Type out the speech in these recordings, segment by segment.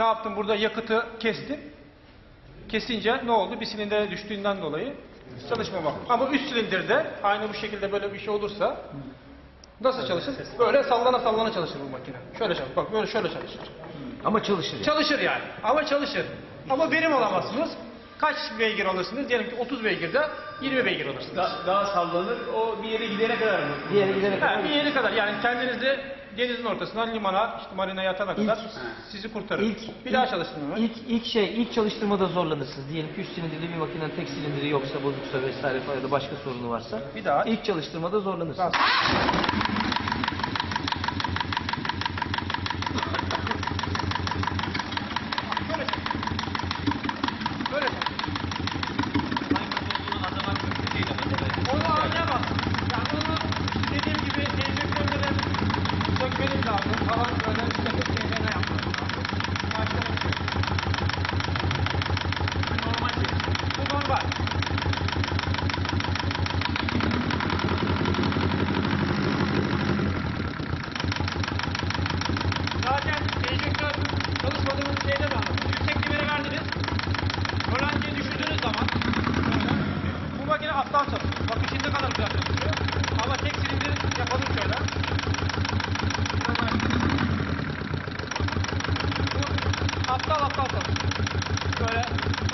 Ne yaptım? Burada yakıtı kestim. Kesince ne oldu? Bir silindire düştüğünden dolayı çalışmamak. Ama üst silindirde aynı bu şekilde böyle bir şey olursa nasıl çalışır? Böyle sallana sallana çalışır bu makine. Şöyle çalışır. Bak böyle şöyle çalışır. Ama çalışır. yani. Çalışır yani. Ama çalışır. Ama verim alamazsınız. Kaç beygir alırsınız? Diyelim ki 30 beygirde 20 beygir alırsınız. Da- daha sallanır. O bir yere gidene kadar mı? Bir yere gidene Ha, kadar. bir yere kadar yani kendinizi denizin ortasından limana, işte marinaya atana kadar İlk- sizi kurtarır. İlk, bir daha ilk- çalıştırın hemen. İlk, ilk şey, ilk çalıştırmada zorlanırsınız. Diyelim ki üst silindirli bir makinenin tek silindiri yoksa, bozuksa vesaire falan ya da başka sorunu varsa. Bir daha. İlk çalıştırmada zorlanırsınız. Böyle. Onu anlayamaz. Yani onu dediğim gibi enjektörleri sökmeniz lazım. Falan böyle takıp şeylerine yapmanız lazım. Başka bir şey. yok. Normal değil. Bu normal. Zaten enjektör çalışmadığınız şeyde de anlatır. Yüksek demiri verdiniz. Rolantiye düşürdüğünüz zaman böyle, bu makine alttan çalışıyor. Bakın şimdi ne kadar güzel çalışıyor. Ama tek silindir yapalım şöyle. Bu aptal aptal çalışıyor. Böyle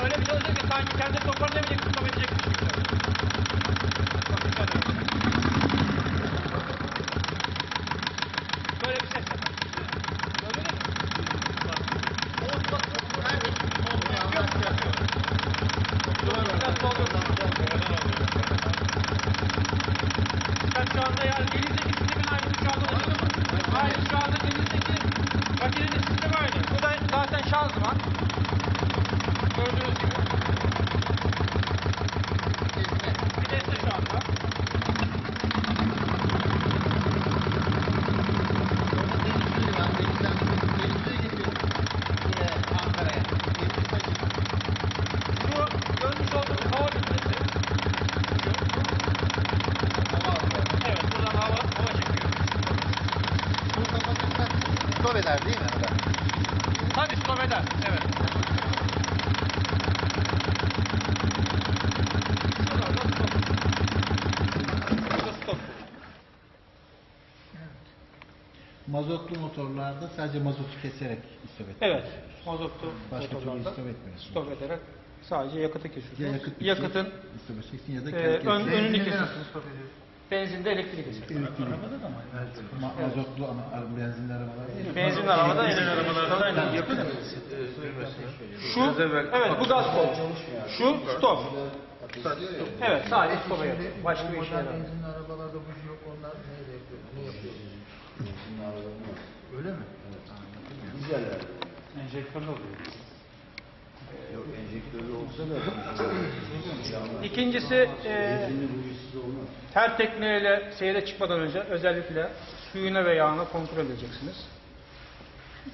öyle bir çalışıyor ki sanki kendi toparlayamayacak, tutabilecek bir şey. Bakın şöyle. Böyle bir ses yapar. Gördünüz mü? Ben şu anda yani denizdeki sistemin aynısı şu anda da Aynı şu anda denizdeki makinenin sistemi aynı. Bu da zaten şanzıman. Gördüğünüz gibi. Viteste şu anda. Şu görmüş olduğunuz hava filtresi. Evet, buradan hava, hava çekiyor. Stop stop eder, evet. Mazotlu motorlarda sadece mazotu keserek istop et. Evet, mazotlu Başka türlü motorlarda istop etmiyorsun. stop ederek sadece yakıtı kesiyorsunuz. Ya yakıt Yakıtın istop edeceksin ya da e, ön, önünü kesiyorsunuz. Benzinde elektrik kesiyor. Elektrikli. Ma mazotlu ama ar- benzinli arabalar değil. Benzinli arabada elektrik yakın. Şu, evet bu gaz kolu. Şu stop. Evet. Sadece stop yapıyor. Başka bir işe yaramıyor. Benzinli arabalarda buji yok. Onlar neyle yapıyor? Ne yapıyor? Öyle mi? Enjektörlü oluyor. İkincisi e, her tekneyle seyre çıkmadan önce özellikle suyuna ve yağını kontrol edeceksiniz.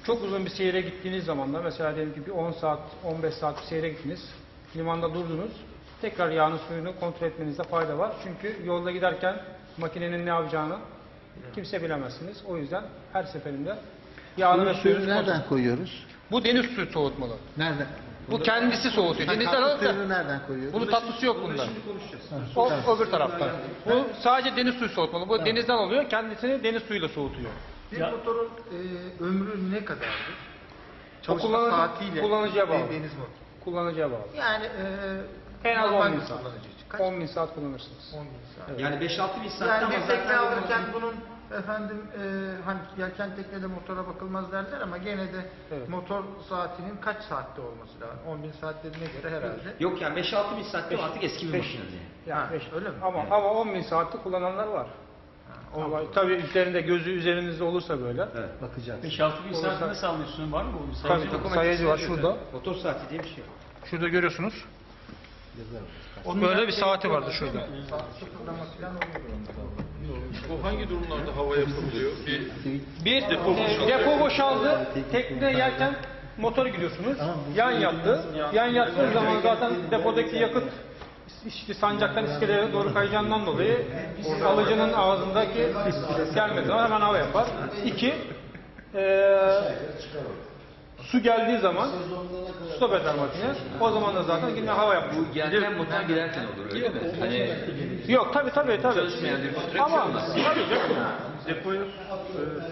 Çok uzun bir seyre gittiğiniz zaman da mesela diyelim ki bir 10 saat, 15 saat bir seyre gittiniz. Limanda durdunuz. Tekrar yağını suyunu kontrol etmenizde fayda var. Çünkü yolda giderken makinenin ne yapacağını kimse bilemezsiniz. O yüzden her seferinde yağını ve suyunu nereden koyuyoruz? Bu deniz suyu soğutmalı. Nereden? Bu kendisi soğutuyor. Ha, Denizden alıp da nereden koyuyoruz? bunun tatlısı yok bunda. O öbür taraftan. Bu sadece deniz suyu soğutmalı. Bu denizden alıyor. Kendisini deniz suyuyla soğutuyor. Bir motorun e, ömrü ne kadardır? O Çalışma kullanıcı- saatiyle kullanıcıya bağlı. deniz motoru. Kullanıcıya bağlı. Yani e, En az normal 10 bin bir saat. kullanıcı için. Kaç? 10 bin saat kullanırsınız. 10 bin saat. Yani 5-6 bin saatte Yani bir tekne alırken bunun efendim e, hani yelken teknede motora bakılmaz derler ama gene de Evet. motor saatinin kaç saatte olması lazım? 10 bin saat dediğine göre herhalde. Yok yani 5-6 bin saatte artık eski bir makine diye. Yani Ha, beş- öyle mi? Ama ama 10 bin saatte kullananlar var. Ha, Ama tabii üzerinde gözü üzerinizde olursa böyle. Evet. Bakacağız. 5-6 bin saat nasıl alıyorsun? Var mı bu? Tabii sayacı var şurada. Motor saati diye bir şey var. Şurada görüyorsunuz. Yazarız. Böyle bir saati vardı şurada. Saat sıfırlama falan. Bu hangi durumlarda hava yapılıyor? Bir Bir e, depo boşaldı. Tekne yerken motor giriyorsunuz. Yan yattı. Yan yattığınız zaman zaten depodaki yakıt işte sancaktan iskeleye doğru kayacağından dolayı alıcının ağzındaki gelmedi zaman hemen hava yapar. İki, e, Su geldiği zaman stop eder makine. O zaman da zaten yine hava yapıyor. Bu gelirken motor giderken olur öyle mi? Hani Yok tabi tabi tabi. çalışmayan bir Ama tabii canım. Depoya e,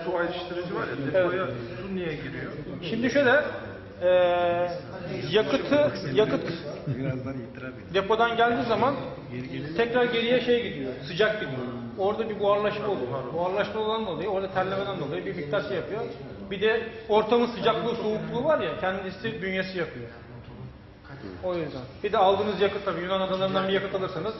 su ayrıştırıcı var ya, depoya su niye giriyor? Şimdi şöyle eee yakıtı yakıt depodan geldiği zaman tekrar geriye şey gidiyor, sıcak gidiyor. Orada bir buharlaşma oluyor. Buharlaşma olan dolayı, orada terlemeden dolayı bir miktar şey yapıyor. Bir de ortamın sıcaklığı, soğukluğu var ya, kendisi bünyesi yapıyor. O yüzden. Bir de aldığınız yakıt tabii Yunan adalarından bir yakıt alırsanız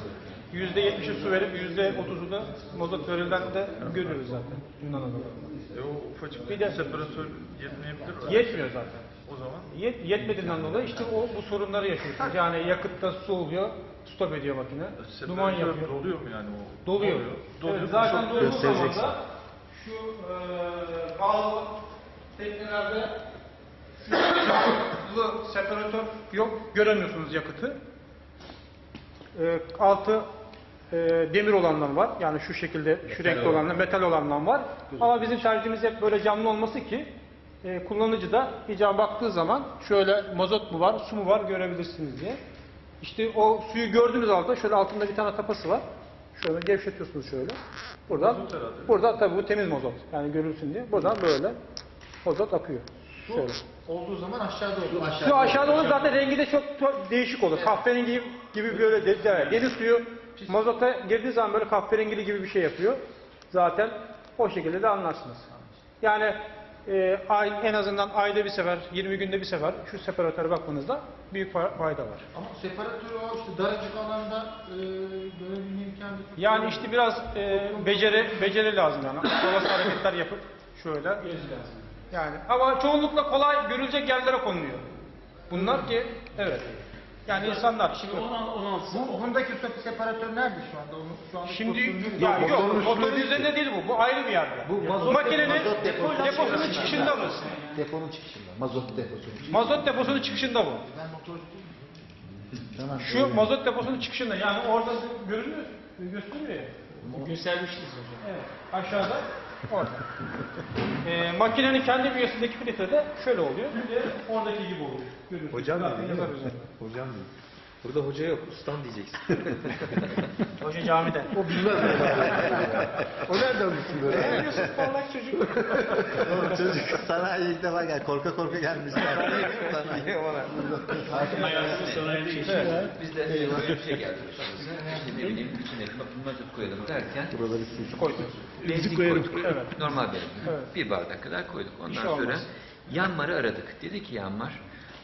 %70'i su verip %30'u da mazot verilden de görüyoruz zaten Yunan adalarında. E o ufacık Bir de- separatör yetmeyebilir mi? Yetmiyor zaten. O zaman Yet, yetmediğinden dolayı işte o bu sorunları yaşıyorsunuz. Yani yakıtta su oluyor, stop ediyor makine. Duman separatör yapıyor. doluyor mu yani o? Doluyor. Doluyor. Evet, zaten dolduğu zaman da şu e, pahalı teknelerde şu separatör yok. Göremiyorsunuz yakıtı. E, altı e, demir olanlar var. Yani şu şekilde, şu renkli olanlar, metal olanlar var. Ama bizim tercihimiz hep böyle camlı olması ki e, kullanıcı da icaba baktığı zaman şöyle mazot mu var, su mu var görebilirsiniz diye. İşte o suyu gördüğünüz altta şöyle altında bir tane tapası var. Şöyle gevşetiyorsunuz şöyle. Buradan, burada tabii bu temiz mazot. Yani görülsün diye. Buradan böyle mazot akıyor. Şöyle. Olduğu zaman aşağıda olur. Su aşağıda olur zaten rengi de çok, değişik olur. Kahverengi gibi böyle de, de- deniz suyu mazota girdiği zaman böyle kahverengili gibi bir şey yapıyor. Zaten o şekilde de anlarsınız. Yani e, ay, en azından ayda bir sefer, 20 günde bir sefer şu separatöre bakmanızda büyük fa- fayda var. Ama separatörü o işte daracık alanda e, görebilme imkanı Yani işte biraz e, beceri beceri lazım yani. Olası hareketler yapıp şöyle. Yani ama çoğunlukla kolay görülecek yerlere konuluyor. Bunlar ki evet. Yani insanlar şimdi Bu Honda Küsop separatör nerede şu anda? Onu şu anda Şimdi ya yok. motorun üzerinde değil bu. Bu ayrı bir yerde. Bu makinenin deposunun çıkışında bu. Deponun çıkışında. Mazot deposunun çıkışında. Mazot deposunun çıkışında bu. Ben motorcu değilim. Tamam. Şu mazot deposunun çıkışında yani orada görünüyor, gösteriyor ya. Göstermiştiniz hocam. Evet, aşağıda orada. Ee, makinenin kendi bünyesindeki filtre de şöyle oluyor. Bir de oradaki gibi oluyor. Görüyorsunuz. Hocam dedi değil mi? Hocam dedi. Burada hoca yok, ustam diyeceksin. Hoca camide. O o nereden bilsin böyle? parlak çocuk. Çocuk sanayi ilk defa gel. Korka korka gelmiş. Sanayi. biz de e, böyle bir şey geldi. İşte ne bileyim içine bir mazot koyalım derken Buraları sil. Koyduk. benzin koyduk. Evet. Normal benzin. Evet. Bir bardak kadar koyduk. Ondan şey sonra yanmarı aradık. Dedi ki yanmar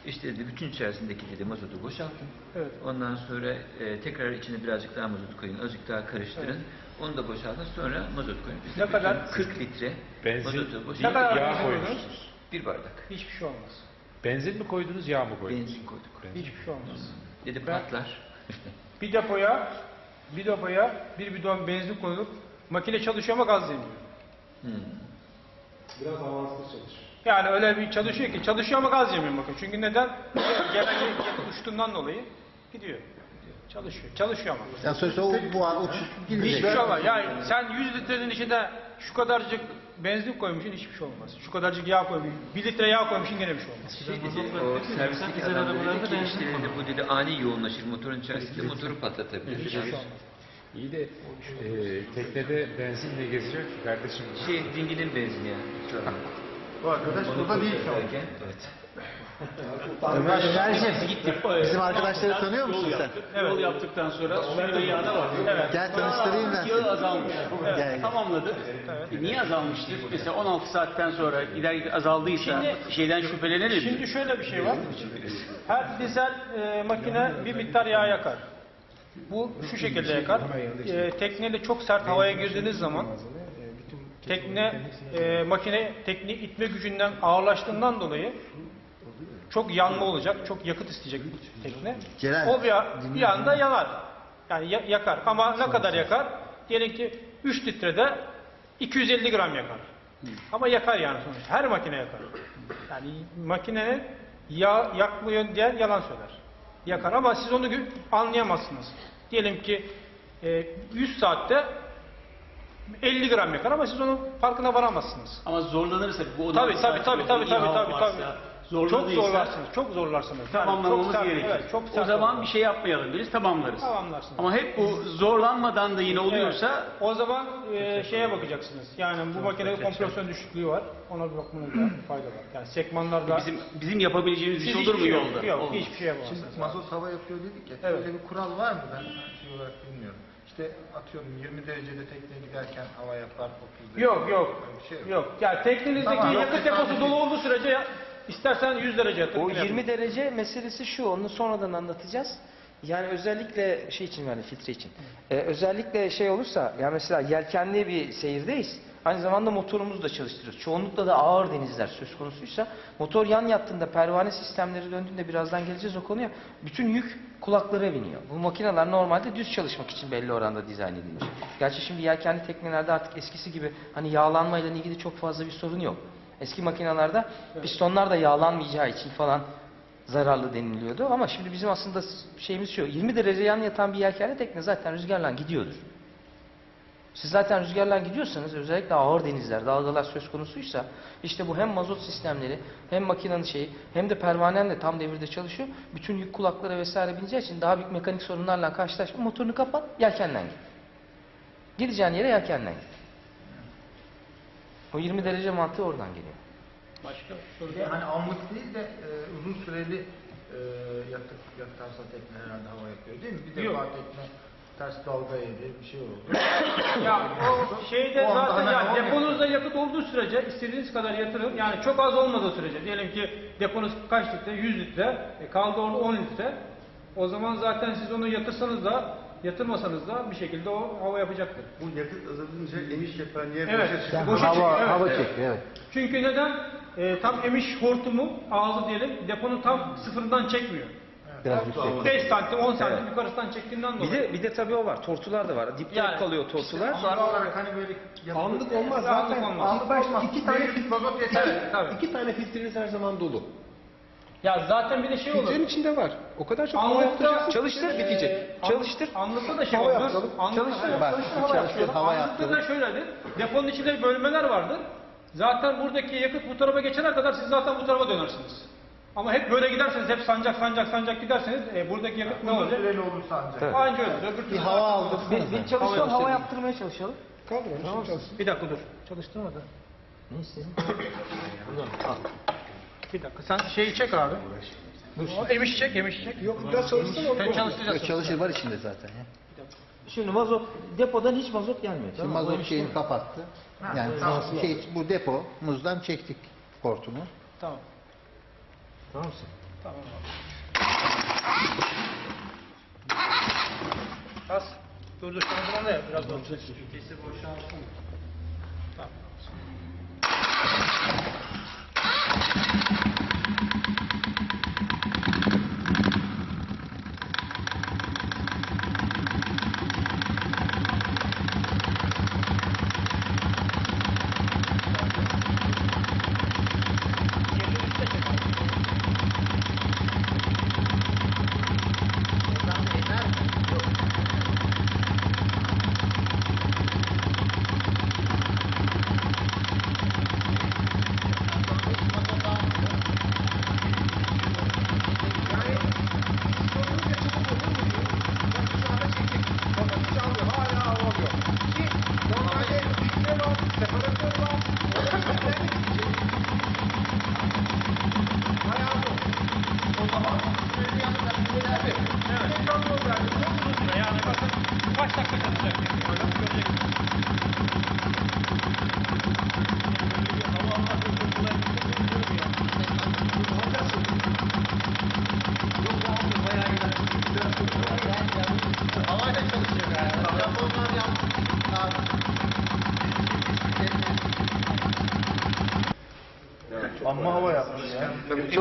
işte dedi bütün içerisindeki dedi mazotu boşaltın. Evet. Ondan sonra e, tekrar içine birazcık daha mazot koyun. Azıcık daha karıştırın. Onu da boşaltın. Sonra mazot koyun. Biz Ne kadar? bütün 40 litre Benzin- mazotu Ne boşalttık. kadar Yağ benzin koydunuz? Bir bardak. Hiçbir şey olmaz. Benzin mi koydunuz, yağ mı koydunuz? Benzin koyduk. Hiçbir şey olmaz. Dedi patlar. Bir depoya bir depoya bir bidon benzin koyulup makine çalışıyor ama gaz yemiyor. Hmm. Yani öyle bir çalışıyor ki çalışıyor ama gaz yemiyor makine. Çünkü neden? Gelen yakıt uçtuğundan dolayı gidiyor. Çalışıyor. Çalışıyor ama. Ya sonuçta o bu uçuş gidecek. Hiçbir şey olmaz. Yani sen 100 litrenin içine şu kadarcık benzin koymuşsun hiçbir şey olmaz. Şu kadarcık yağ koymuşsun. 1 litre yağ koymuşsun gene bir şey olmaz. Şey dedi, o servisteki adam dedi ki işte dedi, bu dedi ani yoğunlaşır motorun içerisinde motoru patlatabilir. İyi de e, teknede benzinle geziyor ki kardeşim. Şey dinginin benzini yani. Bu arkadaş burada değil şu an. Evet. Ömer Ömerciğim, bizim arkadaşları tanıyor musun sen? Yol yaptıktan sonra suyu ve yağda var. Evet. Gel tanıştırayım ben Yağı azalmış. Gel. Tamamladı. E, niye azalmıştır? Mesela 16 saatten sonra gider azaldıysa Şimdi- şeyden şüphelenebilir. Şimdi şöyle bir şey var. Her dizel e, makine bir miktar yağ yakar. Bu şu şekilde yakar. E, tekneyle çok sert havaya girdiğiniz zaman tekne e, makine tekne itme gücünden ağırlaştığından dolayı çok yanma olacak, çok yakıt isteyecek tekne. Celal, o bir, bir anda yanar. Yani ya- yakar. Ama ne kadar yakar? Diyelim ki 3 litrede 250 gram yakar. Ama yakar yani sonuçta. Her makine yakar. Yani makinenin yağ yakmıyor diyen yalan söyler. Yakar ama siz onu gö- anlayamazsınız. Diyelim ki e, 100 saatte 50 gram yakar ama siz onun farkına varamazsınız. Ama zorlanırsa bu Tabii, 16 tabii, tabii, tabii, tabii, tabii, varsa, tabii. çok zorlarsınız. Çok zorlarsınız. Yani tamamlamamız sert, gerekir. Evet, çok o zaman olur. bir şey yapmayalım deriz, tamamlarız. Tamamlarsınız. Ama hep bu zorlanmadan da yine oluyorsa Evet. O zaman e, şeye bakacaksınız. Yani bu makinede kompresyon düşüklüğü var. Ona bir bakmanızda fayda var. Yani sekmanlarda bizim bizim yapabileceğimiz bir şey olur mu hiçbir şey yolda? Yok, yok Olmaz. hiçbir şey yapamazsınız. Şimdi mazot hava yapıyor dedik ya. Evet. Öyle bir kural var mı? Ben şey olarak bilmiyorum. İşte atıyorum 20 derecede tekneye giderken hava yapar 30 derece. Yok yok. Öyle bir şey yok. Yok. Yani teknenizdeki Tamam, yakıt deposu dolu olduğu sürece ya- istersen 100 derece yatır. O yine 20 derece meselesi şu, onu sonradan anlatacağız. Yani özellikle şey için yani filtre için. Ee, özellikle şey olursa, yani mesela yelkenli bir seyirdeyiz. Aynı zamanda motorumuzu da çalıştırıyoruz. Çoğunlukla da ağır denizler söz konusuysa motor yan yattığında pervane sistemleri döndüğünde birazdan geleceğiz o konuya. Bütün yük kulaklara biniyor. Bu makineler normalde düz çalışmak için belli oranda dizayn edilmiş. Gerçi şimdi yelkenli teknelerde artık eskisi gibi hani yağlanmayla ilgili çok fazla bir sorun yok. Eski makinelerde pistonlar da yağlanmayacağı için falan zararlı deniliyordu. Ama şimdi bizim aslında şeyimiz şu. 20 derece yan yatan bir yelkenli tekne zaten rüzgarla gidiyordur. Siz zaten rüzgarla gidiyorsanız özellikle ağır denizler, dalgalar söz konusuysa işte bu hem mazot sistemleri hem makinenin şeyi hem de pervanen de tam devirde çalışıyor. Bütün yük kulaklara vesaire bineceği için daha büyük mekanik sorunlarla karşılaşma. Motorunu kapat, yelkenden git. Gideceğin yere yelkenden git. O 20 derece mantığı oradan geliyor. Başka de hani anlık değil de e, uzun süreli e, yatıp yatarsa tekne herhalde hava yapıyor değil mi? Bir defa tekne ters dalga yedi bir şey oldu. Ya o şeyde O anda zaten hemen yani olmuyor. deponuzda yakıt olduğu sürece istediğiniz kadar yatırın. Yani çok az olmadığı sürece diyelim ki deponuz kaç litre? 100 litre. E kaldı orada 10 litre. O zaman zaten siz onu yatırsanız da yatırmasanız da bir şekilde o hava yapacaktır. Bu yakıt azalınca emiş cephaneye Evet. boşa çıkıyor. Boşa çıkıyor. evet, evet. evet. Çünkü neden? E, tam emiş hortumu ağzı diyelim deponun tam sıfırından çekmiyor. Biraz yüksek. 5 santim 10 santim yukarısından çektiğinden Bir dolayı. de bir de tabii o var. Tortular da var. Dipte Yani. kalıyor tortular. Anlık olarak hani böyle yapıp- Anlık olmaz Anlık zaten. olmaz. Anlık olmaz. İki tane Mevcut mazot yeter. Evet, tabii. İki tane filtreniz her zaman dolu. Ya zaten bir de şey olur. Filtrenin içinde var. O kadar çok hava Anlıkta yaptıracaksın. Çalıştır, bitecek. Ee, Çalıştır. an- Anlıkta da şey Hava olur. yaptıralım. Anlıkta Çalıştır. Bak, çalıştır, bir hava çalıştır, hava Anlıkta yaptıralım. da şöyledir. Deponun içinde bölmeler vardır. Zaten buradaki yakıt bu tarafa geçene kadar siz zaten bu tarafa dönersiniz. Ama hep böyle giderseniz, hep sancak sancak sancak giderseniz e, buradaki yakıt ne olacak? süreli olursa ancak. Evet. Anca öyle. Öbür türlü Bir hava aldık. Bir, bir çalışalım, hava yaptırmaya çalışalım. Kaldır onu. çalışsın. Bir dakika dur. Çalıştırma da. Ne istedin? Bir dakika. Sen şeyi çek abi. O emiş çek, emiş çek. Yok biraz çalışsın. Sen çalıştıracaksın. Çalışır var içinde zaten ya. Şimdi mazot, depodan hiç mazot gelmiyor. Şimdi tamam mazot şeyini kapattı. Yani şey, bu depo muzdan çektik hortumu. Tamam. Tamam mısın? Tamam abi. Az. Dur dur. Şunu bulan da yap. Biraz daha. Vitesi boşalsın. Tamam.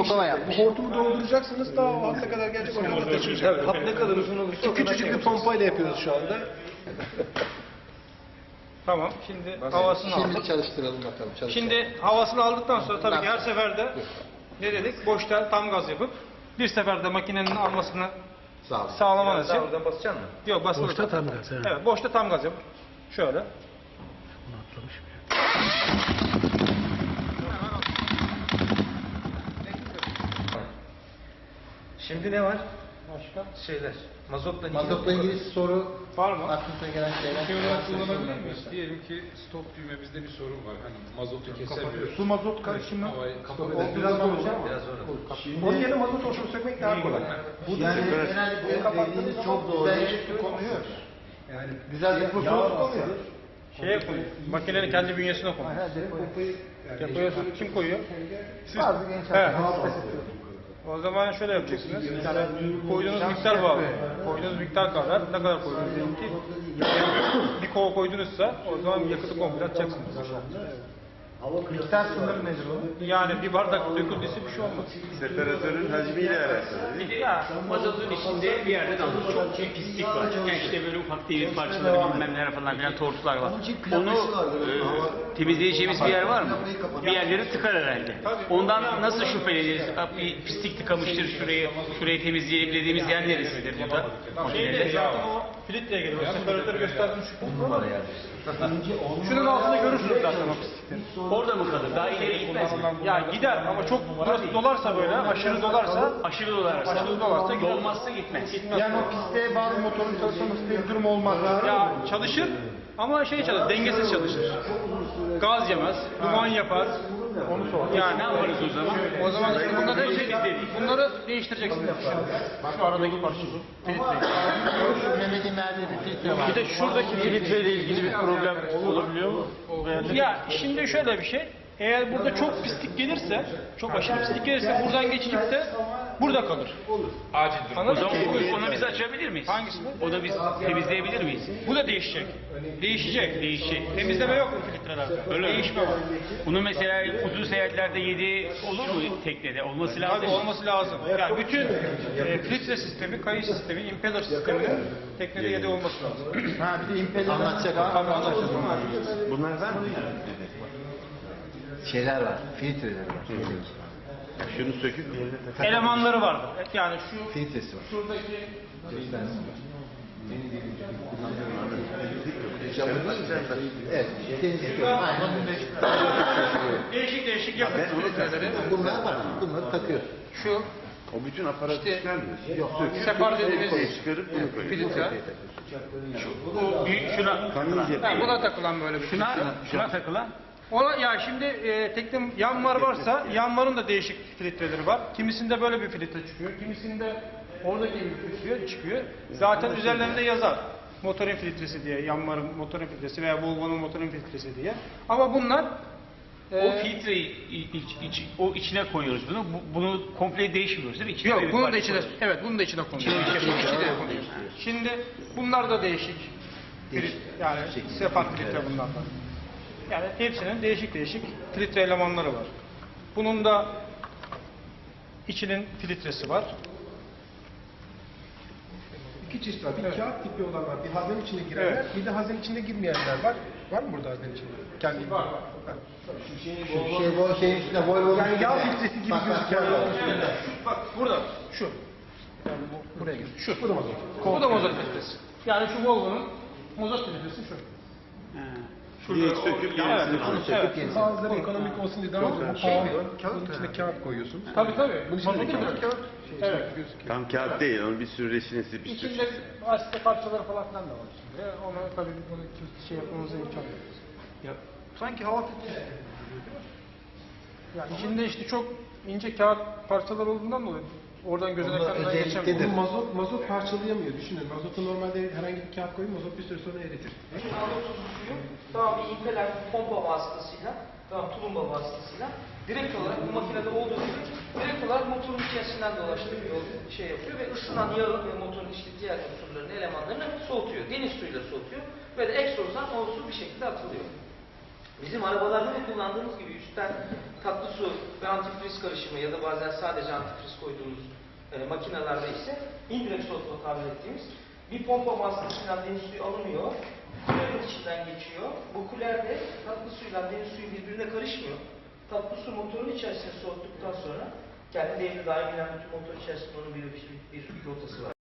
Hava yapmış. Hortumu dolduracaksınız daha o alta kadar gelecek o kadar taşıyacak. Hap ne kadar uzun olursa Küçücük bir pompayla yapıyoruz şu anda. Tamam. Şimdi havasını aldık. Şimdi çalıştıralım bakalım. Çalıştıralım. Şimdi havasını aldıktan sonra tabii ki her seferde ne dedik? Boşta tam gaz yapıp bir seferde makinenin almasını Sağ sağlamanız için. oradan basacaksın mı? Yok basılı. Boşta tam gaz. Evet. boşta tam gaz yapıp şöyle. Şimdi ne var? Başka? Şeyler. Mazotla ilgili. Mazotla ilgili soru Var mı? aklınıza gelen şeyler. Şey olarak kullanabilir miyiz? Diyelim ki stop düğmemizde bir sorun var. Hani mazotu kesemiyoruz. Su mazot karışımı o kapatabiliriz. biraz zor olacak ama. Biraz zor. Onun yerine mazot olsun sökmek daha kolay. Yani genelde dediğiniz çok doğru. konuyor. Yani Güzel deposu oluyor. Şeye koy. Makinenin kendi bünyesine koy. Depoya kim koyuyor? Bazı gençler Evet. O zaman şöyle yapacaksınız. Yani koyduğunuz miktar bağlı. Koyduğunuz miktar kadar ne kadar koydunuz ki bir kova koydunuzsa o zaman yakıtı komple atacaksınız. Miktar sınırı nedir onun? Yani bir bardak döküldüyse bir şey olmaz. Separatörün hacmiyle alakalı. Bir de mazotun içinde bir yerden alınmış çok bir pislik var. Yani işte böyle ufak demir parçaları bilmem neler falan filan tortular var. Onu e, temizleyeceğimiz bir yer var mı? Bir yerleri tıkar herhalde. Ondan nasıl şüpheleniriz? Abi Bir pislik tıkamıştır şurayı, şurayı temizleyelim dediğimiz yer neresidir burada? Şeyde Makinede. zaten o filtreye geliyor. Separatörü gösterdim şu. Şunun altında görürsünüz zaten o pislikleri. Orada mı kalır? Daha ileri gitmez mi? Ya gider ama çok burası dolarsa böyle aşırı dolarsa Aşırı dolarsa, Aşırı dolarsa gider. dolmazsa gitmez. Yani o pisteye bağlı motorun çalışmaması diye bir durum olmaz. ya çalışır ama şey çalışır, dengesiz çalışır. Gaz yemez, duman yapar. Onu sor. Yani Ne yaparız o zaman? o zaman işte bunları, bunları değiştireceksiniz. Şu aradaki parçayı. Mehmet'in verdiği bir filtre var. Bir de şuradaki filtreyle ilgili bir problem olabiliyor mu? Ya şimdi şöyle bir şey. Eğer burada çok pislik gelirse, çok aşırı pislik gelirse buradan geçicip de burada kalır. Acil durum. O zaman mı? onu biz açabilir miyiz? Hangisini? O da biz temizleyebilir miyiz? Bu da değişecek. Değişecek. Değişecek. Temizleme yok bu filtrelerde. Öyle? Değişme var. Bunu mesela uzun seyahatlerde yediği olur mu teknede? Olması lazım. Tabii olması lazım. Yani bütün e, filtre sistemi, kayış sistemi, impeller sisteminin teknede yedi olması lazım. Ha bir de impeller Anlatacak. Tabii anlaşıldı. Bunlar var mı? Şeyler var. Filtreler var. Şunu söküp. Elemanları vardır. Yani şu Filtresi var. şuradaki Evet. Temizlik. Değişik değişik yapı filtreleri. Bunlar var. Bunları takıyorsun. Şu O bütün aparatı çıkarmıyor. Yok söküp separ dediğimiz koy, çıkarıp bunu koy. filtre. Bu büyük şuna, cebi. Ha, buna takılan böyle bir şuna, filtre. şuna takılan. Ona ya şimdi e, tekne yanmar varsa yanmarın da değişik filtreleri var. Kimisinde böyle bir filtre çıkıyor. Kimisinde oradaki gibi çıkıyor, çıkıyor. Zaten üzerlerinde yazar. Motorun filtresi diye, yanmarın motorun filtresi veya Volvo'nun motorun filtresi diye. Ama bunlar O e, filtreyi iç, iç- o içine koyuyoruz bunu. Bu- bunu komple değişmiyoruz değil mi? İçine Yok, bir bunun da parça içine, koyuyoruz. evet, bunun da içine konuyor. İçine bir şey. İçine konuyor. Şimdi bunlar da değişik. Fil- Yani sepat filtre bunlar da. Yani hepsinin değişik değişik filtre elemanları var. Bunun da içinin filtresi var. İki çeşit var. Bir kağıt tipi olan var. Bir haznenin içine girenler, Evet. bir de haznenin içinde girmeyenler var. Var mı burada haznenin içinde? Kendi var. Şey, bu şeyin üstünde Volvo'nun Yani yağ filtresi gibi Bak, bak, gözüken var. Bak burada şu. Yani bu buraya geliyor. Şu. Bu da mazot. Bu da mazot filtresi. Yani şu Volvo'nun mazot filtresi şu. Şurada söküp yenisini koy. Evet. Bazıları ekonomik olsun diye daha pahalı. Bunun içine kağıt koyuyorsun. Tabii tabii. Bunun de kağıt, Evet. Tam kağıt değil, onun bir sürü reçinesi bir sürü. İçinde asite parçaları falan filan da var içinde. Ona tabii bunu şey yapmamıza imkan yok. Ya, sanki hava filtresi. Yani içinde işte çok ince kağıt parçalar olduğundan dolayı oradan gözüne Onlar kadar özellikle geçemiyor. de- Bu mazot, mazot parçalayamıyor. Düşünün mazotu normalde herhangi bir kağıt koyun mazot bir süre sonra eritir. Tamam bir impeler pompa vasıtasıyla, tamam tulumba vasıtasıyla direkt olarak bu makinede olduğu gibi direkt olarak motorun içerisinden dolaştırıyor, şey yapıyor ve ısınan yağı ve motorun işte diğer unsurların elemanlarını soğutuyor. Deniz suyuyla soğutuyor ve de egzozdan o su bir şekilde atılıyor. Bizim arabalarda da kullandığımız gibi üstten tatlı su ve antifriz karışımı ya da bazen sadece antifriz koyduğumuz e, makinelerde ise indirekt soğutma tabir ettiğimiz bir pompa vasıtasıyla deniz suyu alınıyor, kulerin içinden geçiyor. Bu kuler de tatlı suyla deniz suyu birbirine karışmıyor. Tatlı su motorun içerisine soğuttuktan sonra kendi devri daimilen bütün motor içerisinde onun bir, bir, bir rotası var.